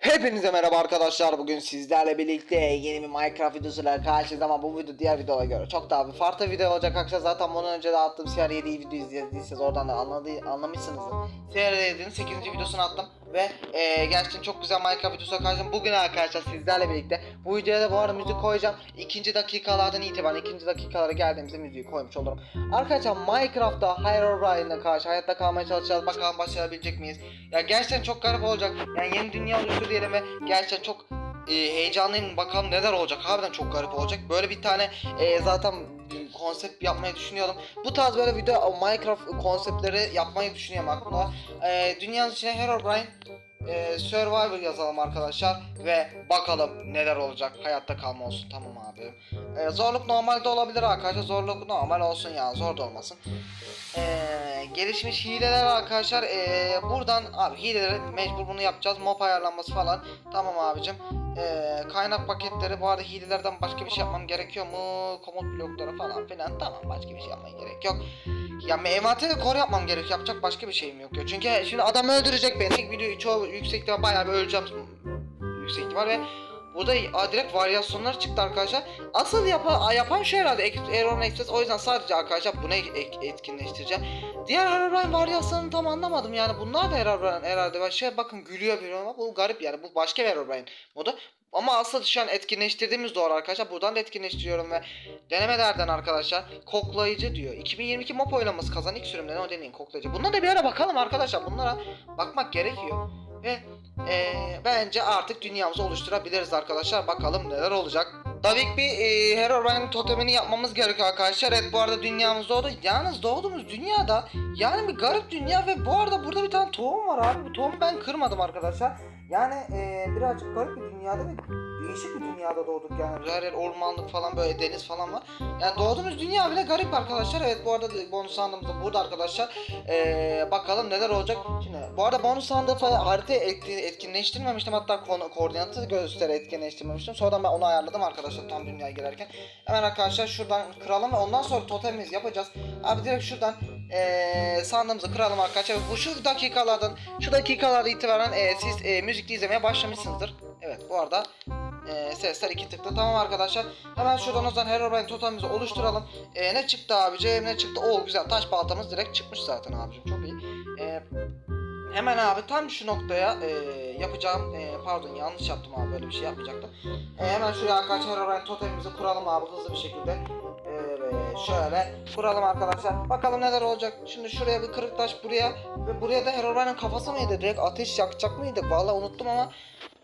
Hepinize merhaba arkadaşlar. Bugün sizlerle birlikte yeni bir Minecraft videosuyla karşınızda ama bu video diğer videolara göre çok daha bir farklı video olacak arkadaşlar. Zaten bundan önce de attığım CR7 video izlediyseniz oradan da anladı, anlamışsınızdır. CR7'nin 8. videosunu attım ve e, gerçekten çok güzel Minecraft videosu karşınızda. Bugün arkadaşlar sizlerle birlikte bu videoya da bu arada müzik koyacağım. İkinci dakikalardan itibaren ikinci dakikalara geldiğimizde müziği koymuş olurum. Arkadaşlar Minecraft'ta Herobrine'le karşı hayatta kalmaya çalışacağız. Bakalım başarabilecek miyiz? Ya gerçekten çok garip olacak. Yani yeni dünya oluştu diyelim ve gerçekten çok e, heyecanlıyım. Bakalım neler olacak. Harbiden çok garip olacak. Böyle bir tane e, zaten konsept yapmayı düşünüyorum. Bu tarz böyle video Minecraft konseptleri yapmayı düşünüyorum aklımda. E, dünyanın içine Herobrine e, Survivor yazalım arkadaşlar ve bakalım neler olacak. Hayatta kalma olsun tamam abi. E, zorluk normalde olabilir arkadaşlar. Zorluk normal olsun ya. Zor da olmasın. E, gelişmiş hileler arkadaşlar. E, buradan abi hileleri mecbur bunu yapacağız. Mob ayarlanması falan. Tamam abicim. E, kaynak paketleri bu arada hilelerden başka bir şey yapmam gerekiyor mu? Komut blokları falan filan. Tamam başka bir şey yapmaya gerek yok. Ya envanteri kor yapmam gerekiyor. Yapacak başka bir şeyim yok ya. Çünkü şimdi adam öldürecek beni. Video çoğu yüksek ihtimal bayağı bir öleceğim yüksek ihtimal ve burada direkt varyasyonlar çıktı arkadaşlar. Asıl yapa, yapan şu herhalde Ex- Aeron Express. O yüzden sadece arkadaşlar bunu ek- etkinleştireceğim. Diğer Herobrine varyasyonunu tam anlamadım yani. Bunlar da Herobrine herhalde. Ben şey bakın gülüyor bir ama bu garip yani. Bu başka bir Herobrine modu. Ama asıl şu an etkinleştirdiğimiz doğru arkadaşlar. Buradan da etkinleştiriyorum ve denemelerden arkadaşlar koklayıcı diyor. 2022 mop oylaması kazan ilk sürümden o deneyin koklayıcı. Bunlara da bir ara bakalım arkadaşlar. Bunlara bakmak gerekiyor. Ve eee, bence artık dünyamızı oluşturabiliriz arkadaşlar. Bakalım neler olacak. Tabii ki bir e, Herobrine totemini yapmamız gerekiyor arkadaşlar. Evet bu arada dünyamız doğdu. Yalnız doğduğumuz dünyada yani bir garip dünya ve bu arada burada bir tane tohum var abi. Bu tohumu ben kırmadım arkadaşlar. Yani e, birazcık garip bir dünyada değişik bir dünyada doğduk yani. Her yer ormanlık falan böyle deniz falan var. Yani doğduğumuz dünya bile garip arkadaşlar. Evet bu arada bonus sandığımız da burada arkadaşlar. E, bakalım neler olacak. Şimdi bu arada bonus sandığı falan harita etki- etkinleştirmemiştim. Hatta ko- koordinatı gösteri etkinleştirmemiştim. Sonradan ben onu ayarladım arkadaşlar tam dünyaya girerken. Hemen arkadaşlar şuradan kıralım ve ondan sonra totemimizi yapacağız. Abi direkt şuradan eee sandığımızı kıralım arkadaşlar. Bu şu dakikalardan şu dakikalarda itibaren eee, siz eee, müzikli izlemeye başlamışsınızdır. Evet bu arada eee, sesler iki tıklı. Tamam arkadaşlar. Hemen şuradan o zaman Herobrine totemimizi oluşturalım. Eee, ne çıktı abicim ne çıktı? Oo güzel taş baltamız direkt çıkmış zaten abicim çok iyi. Eee, hemen abi tam şu noktaya eee, yapacağım. Eee, pardon yanlış yaptım abi böyle bir şey yapmayacaktım. Eee, hemen şuraya arkadaşlar Herobrine totemimizi kuralım abi hızlı bir şekilde. Şöyle kuralım arkadaşlar. Bakalım neler olacak. Şimdi şuraya bir kırık taş buraya ve buraya da Herobrine'in kafası mıydı? Direkt ateş yakacak mıydı? Vallahi unuttum ama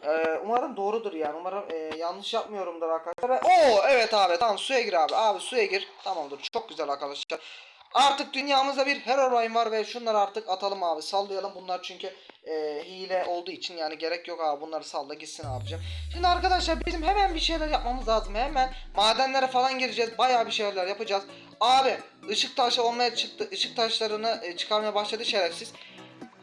e, umarım doğrudur yani. Umarım e, yanlış yapmıyorumdur arkadaşlar. Oo evet abi tamam suya gir abi. Abi suya gir. Tamamdır. Çok güzel arkadaşlar. Artık dünyamızda bir Herobrine var ve şunları artık atalım abi. Sallayalım bunlar çünkü e, hile olduğu için yani gerek yok abi. Bunları salla gitsin abicim. Şimdi arkadaşlar bizim hemen bir şeyler yapmamız lazım. Hemen madenlere falan gireceğiz. Bayağı bir şeyler yapacağız. Abi ışık taşı olmaya çıktı. Işık taşlarını e, çıkarmaya başladı şerefsiz.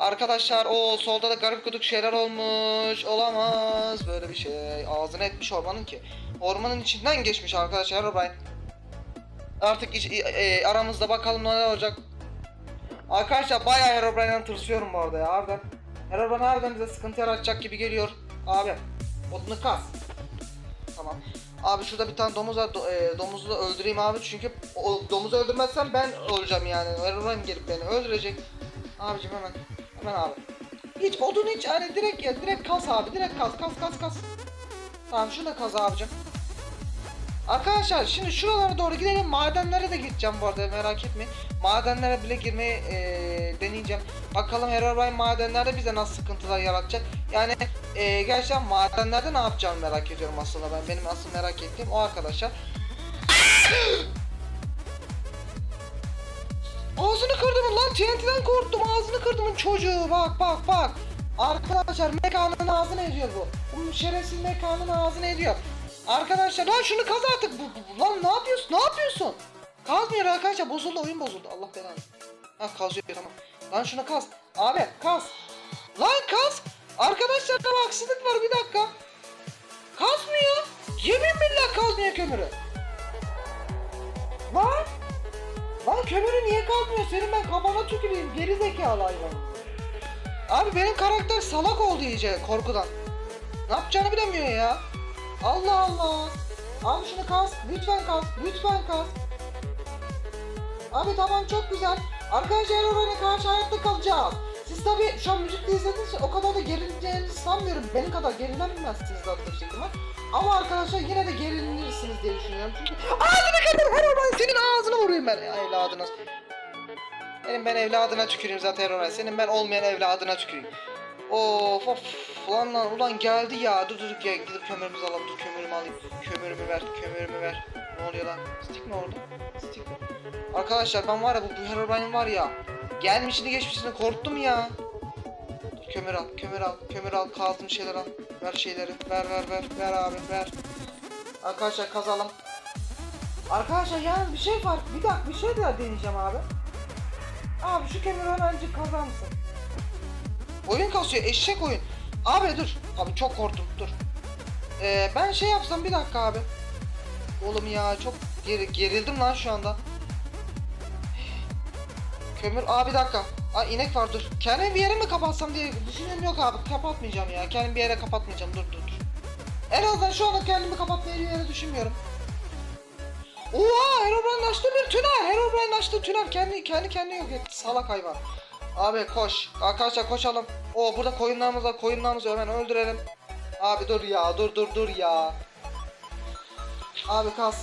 Arkadaşlar o solda da garip guduk şeyler olmuş. Olamaz böyle bir şey. Ağzına etmiş ormanın ki. Ormanın içinden geçmiş arkadaşlar Herobrine. Artık iç- e, aramızda bakalım ne olacak. Arkadaşlar bayağı Herobrine'den tırsıyorum bu arada ya harbiden. Herobrine harbiden bize sıkıntı yaratacak gibi geliyor. Abi odunu kas. Tamam. Abi şurada bir tane domuz var. Do- e, domuzu da öldüreyim abi çünkü o domuzu öldürmezsem ben öleceğim yani. Herobrine gelip beni öldürecek. Abicim hemen. Hemen abi. Hiç odun hiç hani direkt ya direkt kas abi direkt kas kas kas kas. Tamam şunu da kas abicim. Arkadaşlar şimdi şuralara doğru gidelim. Madenlere de gideceğim bu arada merak etmeyin. Madenlere bile girmeyi eee, deneyeceğim. Bakalım Herobrine madenlerde bize nasıl sıkıntılar yaratacak. Yani eee gerçekten madenlerde ne yapacağımı merak ediyorum aslında ben. Benim asıl merak ettiğim o arkadaşlar. Ağzını kırdım lan TNT'den korktum ağzını kırdım çocuğu bak bak bak. Arkadaşlar mekanın ağzını ediyor bu. Bu şerefsiz mekanın ağzını ediyor. Arkadaşlar lan şunu kaz artık. Bu- lan ne yapıyorsun? Ne yapıyorsun? Kazmıyor arkadaşlar bozuldu oyun bozuldu. Allah belanı. Ha kazıyor tamam. Lan şunu kaz. Abi kaz. Lan kaz. Arkadaşlar da haksızlık var bir dakika. Kazmıyor. Yemin billah kazmıyor kömürü. Lan. Lan kömürü niye kazmıyor? Senin ben kafana tüküreyim. Geri zekalı hayvan. Abi benim karakter salak oldu iyice korkudan. Ne yapacağını bilemiyor ya. Allah Allah. Abi şunu kas. Lütfen kas. Lütfen kas. Abi tamam çok güzel. Arkadaşlar Erol'a karşı hayatta kalacağız. Siz tabi şu an müzikte izlediğiniz için o kadar da gerileceğinizi sanmıyorum. Benim kadar gerilenmezsiniz zaten büyük ihtimal. Ama arkadaşlar yine de gerilirsiniz diye düşünüyorum. Çünkü ağzını kırdım Erol senin ağzını vurayım ben ya evladına. Benim ben evladına tüküreyim zaten Erol Senin ben olmayan evladına tüküreyim. Of of. Ulan lan ulan geldi ya. Dur dur gel gidip kömürümüzü alalım. Dur kömürümü alayım. Kömürümü ver kömürümü ver. Ne oluyor lan? Stick mi orada? Stick arkadaşlar ben var ya bu, bu Herobrine var ya gelmişini geçmişini korktum ya dur kömür al kömür al kömür al kazdım şeyler al ver şeyleri ver ver ver ver abi ver arkadaşlar kazalım arkadaşlar yani bir şey var bir dakika bir şey daha deneyeceğim abi abi şu kömürü hemencik kazar mısın Oyun kasıyor eşek oyun. Abi dur. Abi çok korktum dur. Ee, ben şey yapsam bir dakika abi. Oğlum ya çok geri, gerildim lan şu anda. Kömür abi bir dakika. Aa inek var dur. Kendimi bir yere mi kapatsam diye düşünüyorum yok abi kapatmayacağım ya. Kendimi bir yere kapatmayacağım dur dur dur. En azından şu anda kendimi kapatmayı bir yere düşünmüyorum. Oha Herobrine açtı bir tünel. Herobrine açtı tünel. Kendi kendi kendine yok etti. Salak hayvan. Abi koş. Arkadaşlar koşalım. O burada koyunlarımız var. Koyunlarımızı hemen öldürelim. Abi dur ya. Dur dur dur ya. Abi kas.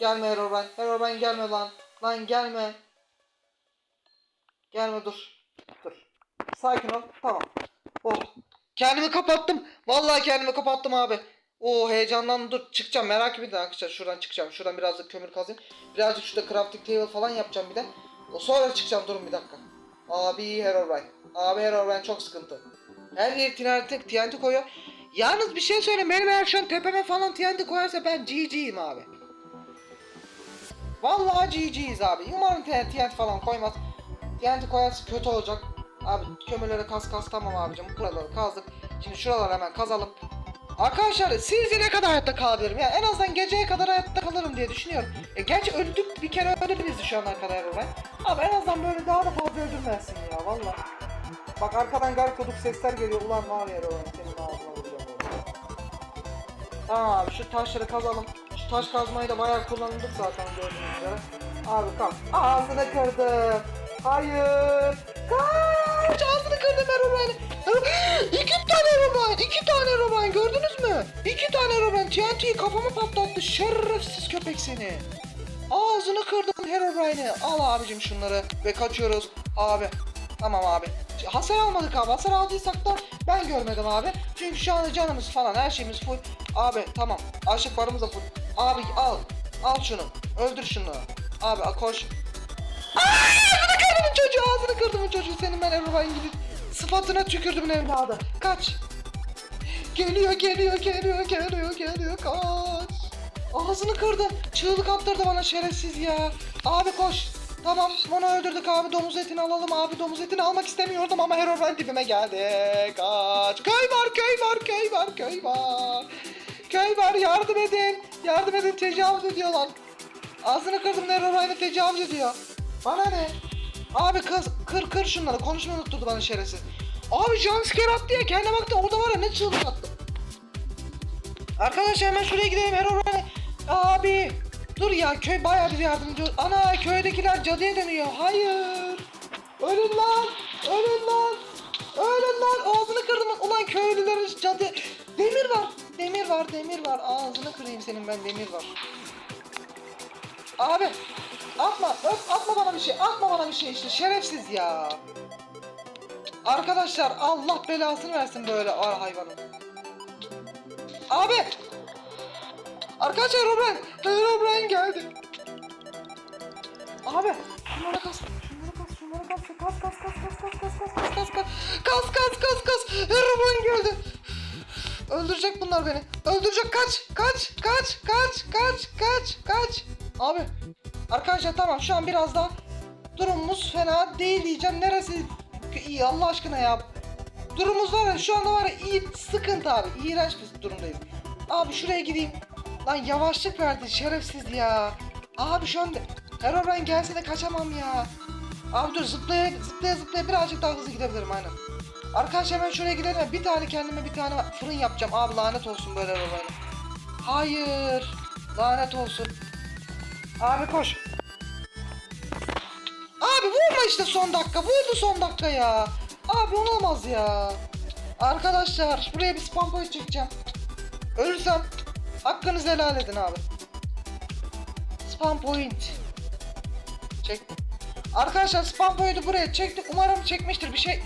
Gelme Herobrine. Herobrine gelme lan. Lan gelme. Gelme dur. Dur. Sakin ol. Tamam. Oh. Kendimi kapattım. Vallahi kendimi kapattım abi. Oo heyecanlandım dur çıkacağım merak etmeyin arkadaşlar şuradan çıkacağım şuradan birazcık kömür kazayım birazcık şurada crafting table falan yapacağım bir de o sonra çıkacağım durun bir dakika Abi Herobrine. Abi Herobrine çok sıkıntı. Her yer TNT, TNT koyuyor. Yalnız bir şey söyleyeyim. Benim eğer şu an tepeme falan TNT koyarsa ben GG'yim abi. Vallahi GG'yiz abi. Umarım TNT falan koymaz. TNT koyarsa kötü olacak. Abi kömürleri kas kas tamam abicim. Buraları kazdık. Şimdi şuraları hemen kazalım. Arkadaşlar sizce ne kadar hayatta kalabilirim? Ya en azından geceye kadar hayatta kalırım diye düşünüyorum. E, gerçi öldük bir kere öldürdünüz şu ana kadar Herobrine. Abi en azından böyle daha da fazla öldürmezsin ya valla. Bak arkadan garip koduk sesler geliyor. Ulan var ya Rowan senin ağzına vuracağım oğlum. Tamam abi şu taşları kazalım. Şu taş kazmayı da bayağı kullanıldık zaten gördüğünüz üzere. Abi kalk. Ağzını kırdım. Hayır. Kaç ağzını kırdım Herobrine. İki tane Herobrine. iki tane Herobrine gördünüz mü? İki tane Herobrine TNT'yi kafama patlattı. Şerefsiz köpek seni. Ağzını kırdım Herobrine'i. Al abicim şunları ve kaçıyoruz. Abi. Tamam abi. Hasar almadık abi. Hasar aldıysak da ben görmedim abi. Çünkü şu anda canımız falan her şeyimiz full. Abi tamam. Aşık barımız da full. Abi al. Al şunu. Öldür şunu. Abi koş. Aa, ağzını kırdım çocuğu. Ağzını kırdım çocuğu. Senin ben Herobrine gibi sıfatına tükürdüm evladı. Kaç. Geliyor geliyor geliyor geliyor geliyor kaç. Ağzını kırdım. Çığlık attırdı bana şerefsiz ya. Abi koş. Tamam bunu öldürdük abi domuz etini alalım abi domuz etini almak istemiyordum ama Herobrine dibime geldi. Kaç. Köy var köy var köy var köy var. Köy var yardım edin. Yardım edin tecavüz ediyorlar. Ağzını kırdım Herobrine'i tecavüz ediyor. Bana ne? Abi kız kır kır şunları konuşmayı unutturdu bana şerefsiz. Abi jumpscare attı ya kendine baktı orada var ya ne çığlık attı. Arkadaşlar hemen şuraya gidelim Herobrine. Abi dur ya köy bayağı bir yardımcı. Ana köydekiler cadıya dönüyor. Hayır. Ölün lan. Ölün lan. Ölün lan. Ağzını kırdım. Ulan köylülerin cadı. Demir var. Demir var. Demir var. Ağzını kırayım senin ben demir var. Abi. Atma. Öp, atma bana bir şey. Atma bana bir şey işte. Şerefsiz ya. Arkadaşlar Allah belasını versin böyle ar hayvanın. Abi. Arkadaşlar Herobrine. Herobrine geldi. Abi. Şunlara kas. Şunlara kas. Şunlara kas. Kas kas kas kas kas kas kas kas kas kas kas kas kas kas Herobrine geldi. Öldürecek bunlar beni. Öldürecek kaç. Kaç. Kaç. Kaç. Kaç. Kaç. Kaç. Abi. Arkadaşlar tamam şu an biraz daha durumumuz fena değil diyeceğim. Neresi iyi Allah aşkına ya. Durumumuz var ya şu anda var ya iyi sıkıntı abi. İğrenç bir durumdayız. Abi şuraya gideyim. Lan yavaşlık verdi şerefsiz ya. Abi şu anda Herobrine gelse de kaçamam ya. Abi dur zıplaya zıplaya zıplaya birazcık daha hızlı gidebilirim aynen. Arkadaşlar hemen şuraya gidelim. Bir tane kendime bir tane fırın yapacağım. Abi lanet olsun böyle arabayla. Hayır. Lanet olsun. Abi koş. Abi vurma işte son dakika. Vurdu son dakika ya. Abi olamaz ya. Arkadaşlar buraya bir spam point çekeceğim. Ölürsem hakkınızı helal edin abi. Spam point. Çektim. Arkadaşlar spam point'i buraya çektik. Umarım çekmiştir bir şey.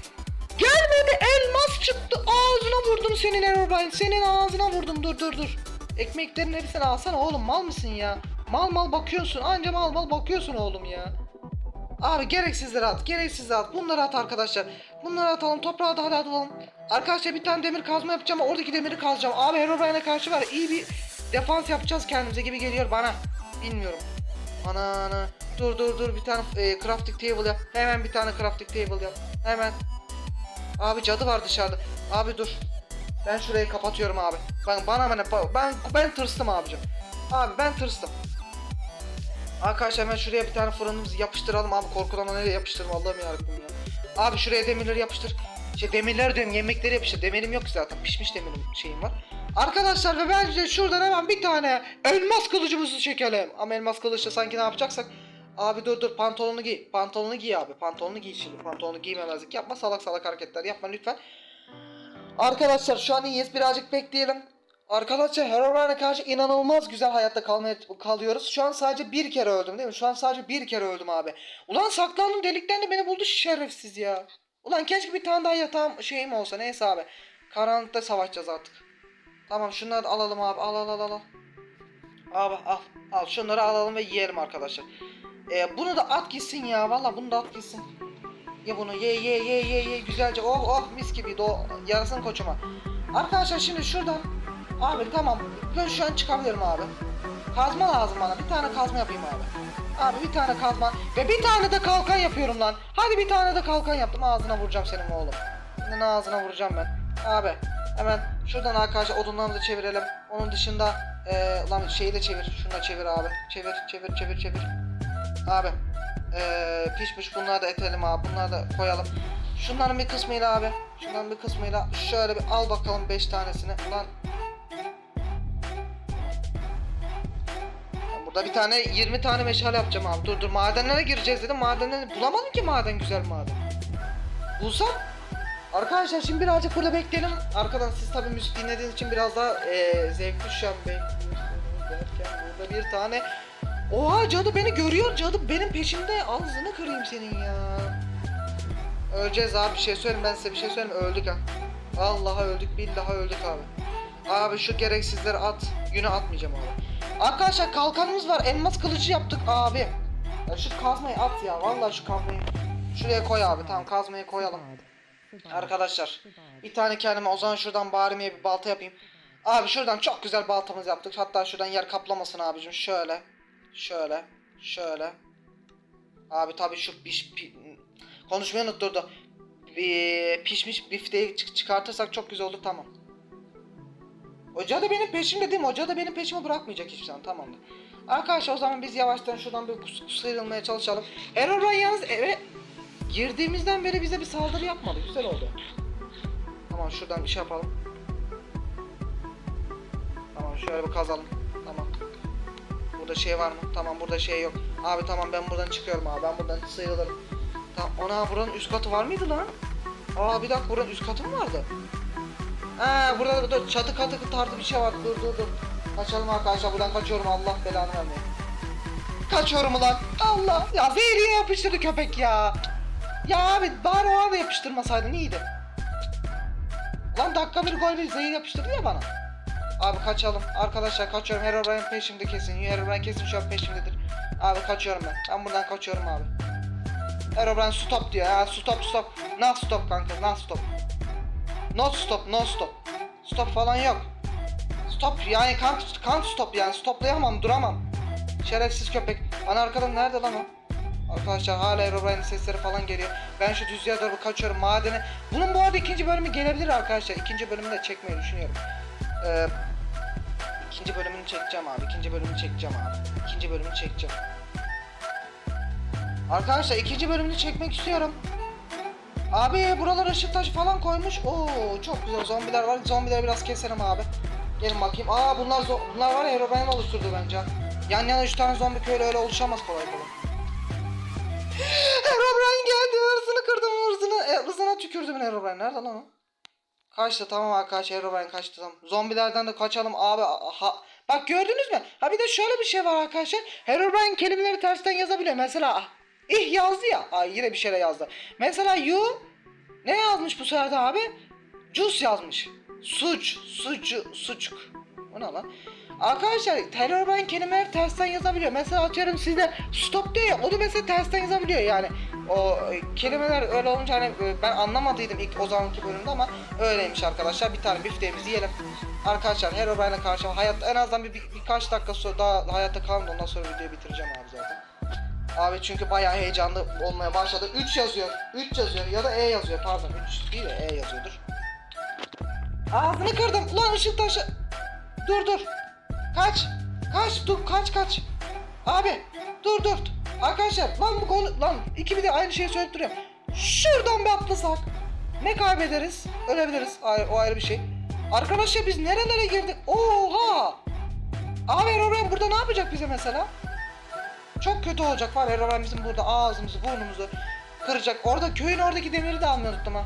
Gelmedi elmas çıktı. Ağzına vurdum senin Herobrine. Senin ağzına vurdum. Dur dur dur. Ekmeklerin hepsini alsana oğlum. Mal mısın ya? Mal mal bakıyorsun. Anca mal mal bakıyorsun oğlum ya. Abi gereksizleri at. Gereksizleri at. Bunları at arkadaşlar. Bunları atalım. Toprağı da hadi atalım. Arkadaşlar bir tane demir kazma yapacağım. Oradaki demiri kazacağım. Abi Herobrine'e karşı var. iyi bir defans yapacağız kendimize gibi geliyor bana. Bilmiyorum. Ana ana. Dur dur dur bir tane e, crafting table yap. Hemen bir tane crafting table yap. Hemen. Abi cadı var dışarıda. Abi dur. Ben şurayı kapatıyorum abi. Ben bana bana ben ben tırstım abicim. Abi ben tırstım. Arkadaşlar hemen şuraya bir tane fırınımızı yapıştıralım abi korkudan nereye yapıştırma Allah'ım yarabbim ya. Abi şuraya demirleri yapıştır. Şey demirler diyorum yemekleri yapıştır. Demirim yok zaten pişmiş demirim şeyim var. Arkadaşlar ve bence şuradan hemen bir tane elmas kılıcımızı çekelim. Ama elmas kılıçla sanki ne yapacaksak. Abi dur dur pantolonu giy. Pantolonu giy abi. Pantolonu giy şimdi. Pantolonu giymemezlik yapma. Salak salak hareketler yapma lütfen. Arkadaşlar şu an iyiyiz. Birazcık bekleyelim. Arkadaşlar Herobrine'e karşı inanılmaz güzel hayatta kalmaya kalıyoruz. Şu an sadece bir kere öldüm değil mi? Şu an sadece bir kere öldüm abi. Ulan saklandım delikten de beni buldu şerefsiz ya. Ulan keşke bir tane daha yatağım şeyim olsa neyse abi. Karanlıkta savaşacağız artık. Tamam şunları da alalım abi al al al al. Abi al al şunları alalım ve yiyelim arkadaşlar. Ee, bunu da at gitsin ya valla bunu da at gitsin. Ye bunu ye ye ye ye ye güzelce oh oh mis gibi do yarasın koçuma. Arkadaşlar şimdi şuradan abi tamam ben şu an çıkabilirim abi. Kazma lazım bana bir tane kazma yapayım abi. Abi bir tane kazma ve bir tane de kalkan yapıyorum lan. Hadi bir tane de kalkan yaptım ağzına vuracağım senin oğlum. Senin ağzına vuracağım ben. Abi hemen şuradan arkadaşlar odunlarımızı çevirelim. Onun dışında eee lan şeyi de çevir. Şunu da çevir abi. Çevir çevir çevir çevir. Abi eee pişmiş bunları da etelim abi. Bunları da koyalım. Şunların bir kısmıyla abi. Şunların bir kısmıyla şöyle bir al bakalım 5 tanesini. Ulan Burada bir tane 20 tane meşale yapacağım abi. Dur dur madenlere gireceğiz dedim. Madenlere bulamadım ki maden güzel maden. Bulsam Arkadaşlar şimdi birazcık burada bekleyelim. Arkadan siz tabii müzik dinlediğiniz için biraz daha eee zevkli şu an derken burada bir tane Oha cadı beni görüyor cadı benim peşimde ağzını kırayım senin ya. Öleceğiz abi bir şey söyleyeyim ben size bir şey söyleyeyim öldük ha. Vallahi öldük billahi öldük abi. Abi şu gereksizleri at. Yine atmayacağım abi. Arkadaşlar kalkanımız var. Elmas kılıcı yaptık abi. Ya şu kazmayı at ya. Vallahi şu kazmayı. Şuraya koy abi. Tamam kazmayı koyalım. Arkadaşlar bir tane kendime o zaman şuradan barimiye bir balta yapayım. Abi şuradan çok güzel baltamız yaptık. Hatta şuradan yer kaplamasın abicim. Şöyle. Şöyle. Şöyle. Abi tabii şu piş, pi, konuşmayı unutturdu. Bir, pişmiş bifteyi çık- çıkartırsak çok güzel olur tamam. Hoca da benim peşimde değil mi? Hoca da benim peşimi bırakmayacak hiçbir zaman tamamdır. Arkadaşlar o zaman biz yavaştan şuradan bir sıyrılmaya çalışalım. Erol yalnız eve girdiğimizden beri bize bir saldırı yapmadı. Güzel oldu. Tamam şuradan bir şey yapalım. Tamam şöyle bir kazalım. Tamam. Burada şey var mı? Tamam burada şey yok. Abi tamam ben buradan çıkıyorum abi. Ben buradan sıyrılırım. Tamam ona buranın üst katı var mıydı lan? Aa bir dakika buranın üst katı mı vardı? Ha burada burada çatı katı tarzı bir şey var. Dur dur dur. Kaçalım arkadaşlar buradan kaçıyorum Allah belanı vermeye. Kaçıyorum ulan. Allah. Ya zehriye yapıştırdı köpek ya. Ya abi bari o anda yapıştırmasaydın iyiydi. Lan dakika bir gol bir zehir yapıştırdı ya bana. Abi kaçalım. Arkadaşlar kaçıyorum. Herobrine peşimde kesin. Herobrine kesin şu an peşimdedir. Abi kaçıyorum ben. Ben buradan kaçıyorum abi. Herobrine stop diyor ya. Stop stop. Not stop kanka. Not stop. Not stop. No stop. Stop falan yok. Stop yani can't, can't stop yani. Stoplayamam. Duramam. Şerefsiz köpek. Ana arkadan nerede lan o? Arkadaşlar hala Herobrine'in sesleri falan geliyor. Ben şu düzlüğe doğru kaçıyorum madene. Bunun bu arada ikinci bölümü gelebilir arkadaşlar. İkinci bölümünü de çekmeyi düşünüyorum. Ee, ikinci bölümünü çekeceğim abi. İkinci bölümünü çekeceğim abi. İkinci bölümünü çekeceğim. Arkadaşlar ikinci bölümünü çekmek istiyorum. Abi buralara ışık taşı falan koymuş. Oo çok güzel zombiler var. Zombileri biraz keselim abi. Gelin bakayım. Aa bunlar bunlar var ya Herobrine oluşturdu bence. Yan yana 3 tane zombi köylü öyle oluşamaz kolay kolay. Herobrine geldi. Hırsını kırdım hırsını. E, hırsına tükürdüm Herobrine. Nerede lan o? Kaçtı tamam arkadaş Herobrine kaçtı tamam. Zombilerden de kaçalım abi. Ha, bak gördünüz mü? Ha bir de şöyle bir şey var arkadaşlar. Herobrine kelimeleri tersten yazabiliyor. Mesela ih yazdı ya. Ay yine bir şeyler yazdı. Mesela you ne yazmış bu sefer abi? Juice yazmış. Suç, sucu, sucuk. O ne lan? Arkadaşlar Herobrine kelimeleri tersten yazabiliyor. Mesela atıyorum sizde stop diyor ya onu mesela tersten yazabiliyor yani. O e, kelimeler öyle olunca hani e, ben anlamadıydım ilk o zamanki bölümde ama öyleymiş arkadaşlar. Bir tane bifteğimizi yiyelim. Arkadaşlar Herobrine'e karşı hayatta en azından bir, bir- birkaç dakika sonra daha hayatta kalın da ondan sonra videoyu bitireceğim abi zaten. Abi çünkü bayağı heyecanlı olmaya başladı. 3 yazıyor. 3 yazıyor ya da E yazıyor pardon. 3 değil de E yazıyordur. Ağzını kırdım. Ulan ışık taşı. Dur dur. Kaç. Kaç dur kaç kaç. Abi dur dur. Arkadaşlar lan bu konu lan iki bir de aynı şeyi söyleyip duruyorum. Şuradan bir atlasak. Ne kaybederiz? Ölebiliriz. Ay, o ayrı bir şey. Arkadaşlar biz nerelere girdik? Oha! Abi Herobrine burada ne yapacak bize mesela? Çok kötü olacak var Herobrine bizim burada ağzımızı burnumuzu kıracak. Orada köyün oradaki demiri de almayı ha.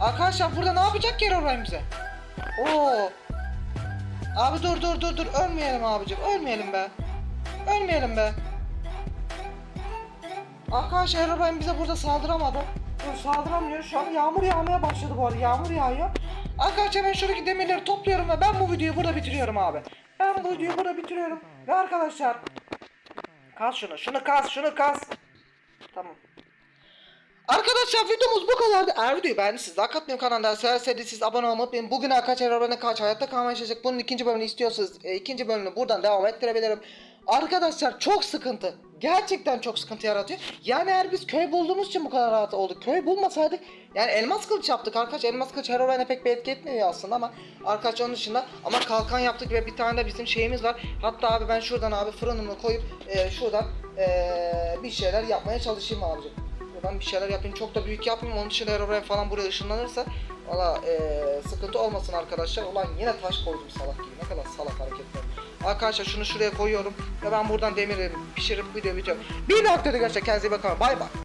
Arkadaşlar burada ne yapacak ki Herobrine bize? Oo. Abi dur dur dur dur ölmeyelim abicim ölmeyelim be. Ölmeyelim be. Arkadaşlar Herobrine bize burada saldıramadı. Dur saldıramıyor şu an yağmur yağmaya başladı bu arada yağmur yağıyor. Arkadaşlar ben şuradaki demirleri topluyorum ve ben bu videoyu burada bitiriyorum abi. Bu videoyu burada bitiriyorum. Ve arkadaşlar Kaz şunu şunu kaz şunu kaz. Tamam. Arkadaşlar videomuz bu kadardı. Eğer videoyu beğendiyseniz like atmayı kanalda severseniz siz abone olmayı unutmayın. Bugün arkadaşlar Herobrine'e kaç hayatta kalmaya çalışacak. Bunun ikinci bölümünü istiyorsanız e, ikinci bölümünü buradan devam ettirebilirim. Arkadaşlar çok sıkıntı. Gerçekten çok sıkıntı yaratıyor. Yani eğer biz köy bulduğumuz için bu kadar rahat olduk. Köy bulmasaydık yani elmas kılıç yaptık arkadaş. Elmas kılıç Herobrine'e pek bir etki etmiyor aslında ama arkadaş onun dışında ama kalkan yaptık ve bir tane de bizim şeyimiz var. Hatta abi ben şuradan abi fırınımı koyup e, şuradan e, bir şeyler yapmaya çalışayım abicim. Ben bir şeyler yapayım çok da büyük yapmayayım onun dışında Herobrine falan buraya ışınlanırsa valla eee, sıkıntı olmasın arkadaşlar. Ulan yine taş koydum salak gibi ne kadar salak hareketler. Arkadaşlar şunu şuraya koyuyorum ve ben buradan demiri pişirip video bitiyorum. Bir dakika görüşürüz kendinize iyi bakın bay bay.